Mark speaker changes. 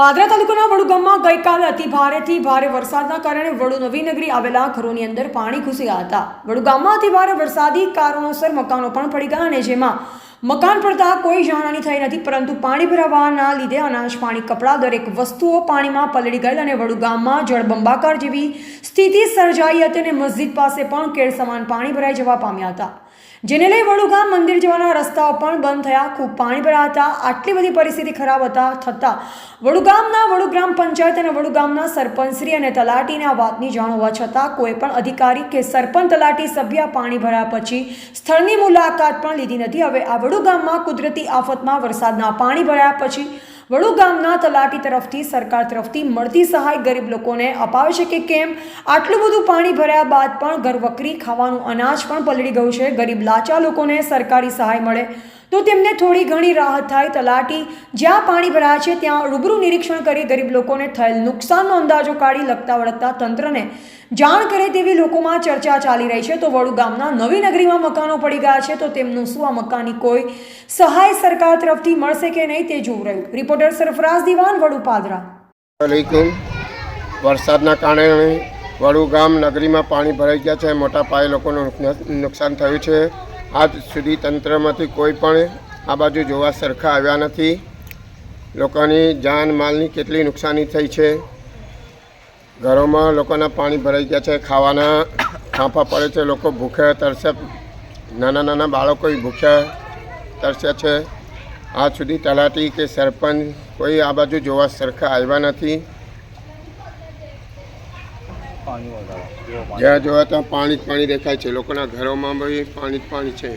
Speaker 1: પાદરા તાલુકાના વડુ ગામમાં ગઈકાલે અતિ ભારેથી ભારે વરસાદના કારણે વડુ નવી નગરી આવેલા ઘરોની અંદર પાણી ઘૂસી ગયા હતા વડુગામમાં અતિ ભારે વરસાદી કારણોસર મકાનો પણ પડી ગયા અને જેમાં મકાન પડતા કોઈ જાનહાની થઈ નથી, પરંતુ પાણી ભરાવાના લીધે અનાજ, પાણી, કપડાં દરેક વસ્તુઓ પાણીમાં પલળી ગયેલ અને વડુગામમાં જળબંબાકાર જેવી સ્થિતિ સર્જાઈ હતી અને મસ્જિદ પાસે પણ કેળ સમાન પાણી ભરાઈ જવા પામ્યા હતા. જેને લઈ વડુગામ મંદિર જવાના રસ્તાઓ પણ બંધ થયા. ખૂબ પાણી ભરાયા હતા. આટલી બધી પરિસ્થિતિ ખરાબ હતા થતાં વડુગામના વડુગ્રામ પંચાયત અને વડુગામના સરપંચશ્રી અને તલાટીને વાતની જાણ હોવા છતાં કોઈ પણ અધિકારી કે સરપંચ, તલાટી સભ્ય પાણી ભરાયા પછી સ્થળની મુલાકાત પણ લીધી નથી. હવે આ વડુગામમાં કુદરતી આફતમાં વરસાદના પાણી ભરાયા પછી વડુગામના તલાટી તરફથી, સરકાર તરફથી મળતી સહાય ગરીબ લોકોને અપાવે છે કે કેમ? આટલું બધું પાણી ભર્યા બાદ પણ ઘરવકરી ખાવાનું અનાજ પણ પલળી ગયું છે. ગરીબ લાચા લોકોને સરકારી સહાય મળે. તો તેમને થોડી ઘણી રાહત થાય તલાટી. જ્યાં પાણી ભરાયા છે, ત્યાં રૂબરૂ નિરીક્ષણ કરી ગરીબ લોકોને થયેલ નુકસાનનો અંદાજો કાઢી લગતા વળગતા તંત્રને જાણ કરે તેવી લોકોમાં ચર્ચા ચાલી રહી છે. તો વડુ ગામના નવી નગરીમાં મકાનો પડી ગયા છે, તો તેમનું શું આ મકાનની કોઈ સહાય સરકાર તરફથી મળશે કે નહીં તે જોવું રહ્યું. રિપોર્ટર સરફરાઝ દિવાન, વડુ પાદરા.
Speaker 2: વરસાદના કારણે વડુ ગામ નગરીમાં પાણી ભરાઈ ગયા છે. મોટા પાયે લોકોનું નુકસાન થયું છે. આજ સુધી તંત્રમાંથી કોઈ પણ આ બાજુ જોવા સરખા આવ્યા નથી. લોકોની જાન માલની કેટલી નુકસાની થઈ છે. ઘરોમાં લોકોના પાણી ભરાઈ ગયા છે. ખાવાના ફાંફા પડે છે. લોકો ભૂખ્યા તરસે, નાના નાના બાળકો ભૂખ્યા તરસ્યા છે. આજ સુધી તલાટી કે સરપંચ કોઈ આ બાજુ જોવા સરખા આવ્યા નથી. જ્યાં જોવા ત્યાં પાણી જ પાણી દેખાય છે. લોકોના ઘરોમાં બી પાણી જ પાણી છે.